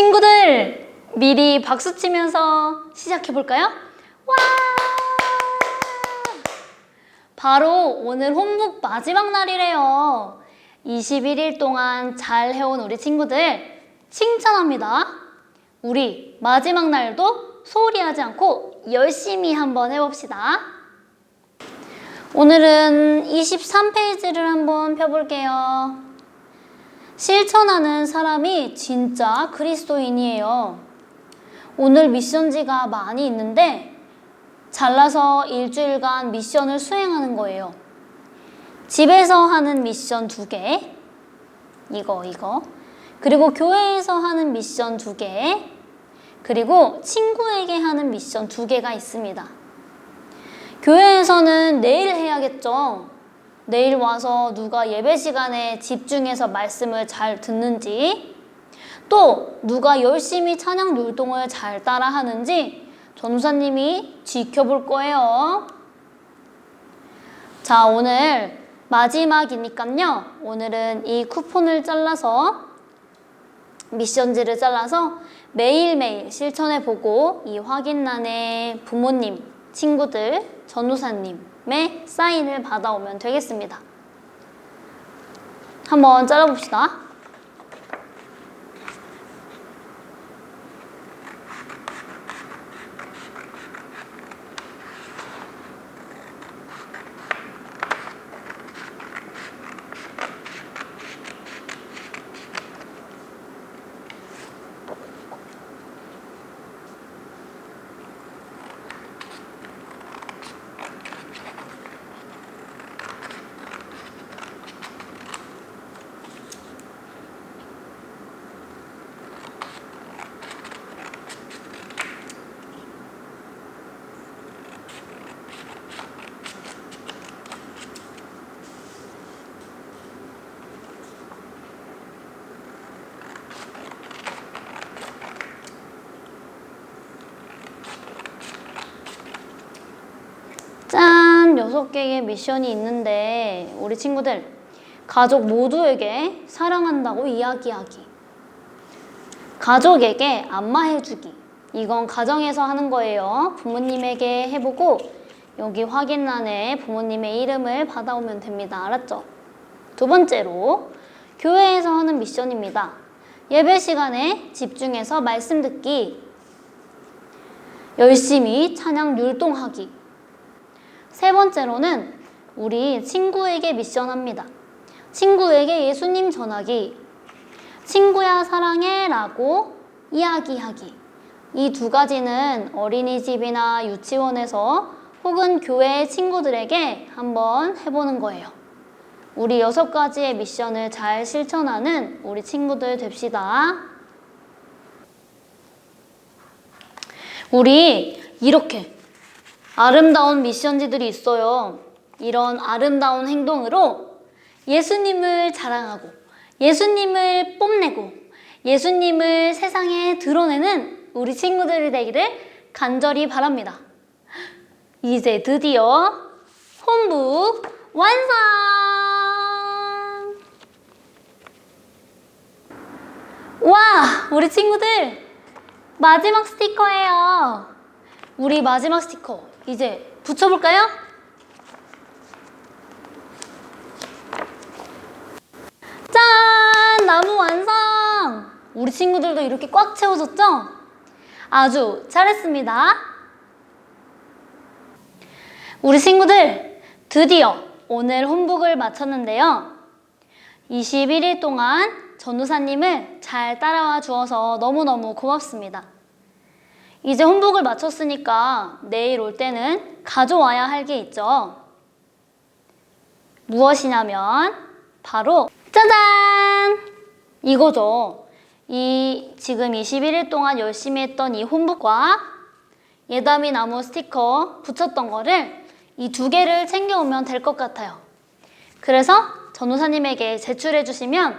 친구들, 미리 박수 치면서 시작해 볼까요? 와! 바로 오늘 홈북 마지막 날이래요. 21일 동안 잘 해온 우리 친구들 칭찬합니다. 우리 마지막 날도 소홀히 하지 않고 열심히 한번 해봅시다. 오늘은 23페이지를 한번 펴볼게요. 실천하는 사람이 진짜 그리스도인이에요. 오늘 미션지가 많이 있는데 잘라서 일주일간 미션을 수행하는 거예요. 집에서 하는 미션 두 개, 이거, 이거. 그리고 교회에서 하는 미션 두 개, 그리고 친구에게 하는 미션 두 개가 있습니다. 교회에서는 내일 해야겠죠. 내일 와서 누가 예배 시간에 집중해서 말씀을 잘 듣는지, 또 누가 열심히 찬양 율동을 잘 따라 하는지 전우사님이 지켜볼 거예요. 자, 오늘 마지막이니까요. 오늘은 이 쿠폰을 잘라서 미션지를 잘라서 매일매일 실천해 보고 이 확인란에 부모님, 친구들, 전우사님 의 사인을 받아오면 되겠습니다. 한번 잘라봅시다. 짠! 여섯 개의 미션이 있는데 우리 친구들 가족 모두에게 사랑한다고 이야기하기. 가족에게 안마해주기. 이건 가정에서 하는 거예요. 부모님에게 해보고 여기 확인란에 부모님의 이름을 받아오면 됩니다. 알았죠? 두 번째로 교회에서 하는 미션입니다. 예배 시간에 집중해서 말씀 듣기. 열심히 찬양 율동하기 세 번째로는 우리 친구에게 미션합니다. 친구에게 예수님 전하기. 친구야 사랑해 라고 이야기하기. 이 두 가지는 어린이집이나 유치원에서 혹은 교회 친구들에게 한번 해보는 거예요. 우리 여섯 가지의 미션을 잘 실천하는 우리 친구들 됩시다. 우리 이렇게 아름다운 미션지들이 있어요. 이런 아름다운 행동으로 예수님을 자랑하고 예수님을 뽐내고 예수님을 세상에 드러내는 우리 들이 되기를 간절히 바랍니다. 이제 드디어 홈북 완성! 와, 우리 친구들 마지막 스티커예요. 우리 마지막 스티커 이제 붙여볼까요? 짠! 나무 완성! 우리 친구들도 이렇게 꽉 채워졌죠? 아주 잘했습니다. 우리 친구들 드디어 오늘 홈북을 마쳤는데요. 21일 동안 전우사님을 잘 따라와 주어서 너무너무 고맙습니다. 이제 홈북을 마쳤으니까 내일 올 때는 가져와야 할 게 있죠. 무엇이냐면 바로 짜잔! 이거죠. 이 지금 21일 동안 열심히 했던 이 홈북과 예담이 나무 스티커 붙였던 거를 이 두 개를 챙겨오면 될 것 같아요. 그래서 전우사님에게 제출해 주시면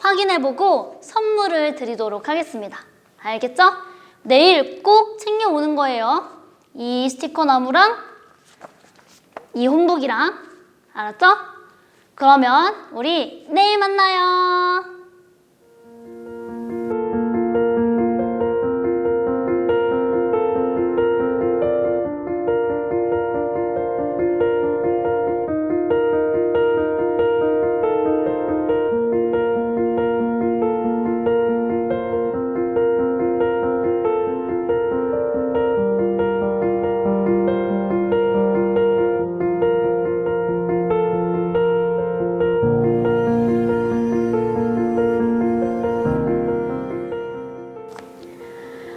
확인해보고 선물을 드리도록 하겠습니다. 알겠죠? 내일 꼭 챙겨오는 거예요. 이 스티커 나무랑 이 홈북이랑 알았죠? 그러면 우리 내일 만나요.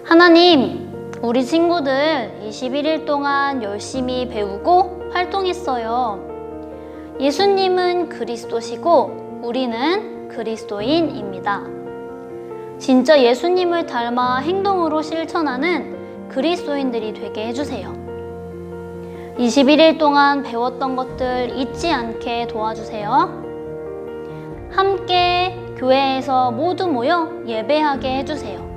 하나님, 우리 친구들 21일 동안 열심히 배우고 활동했어요. 예수님은 그리스도시고 우리는 그리스도인입니다. 진짜 예수님을 닮아 행동으로 실천하는 그리스도인들이 되게 해주세요. 21일 동안 배웠던 것들 잊지 않게 도와주세요. 함께 교회에서 모두 모여 예배하게 해주세요.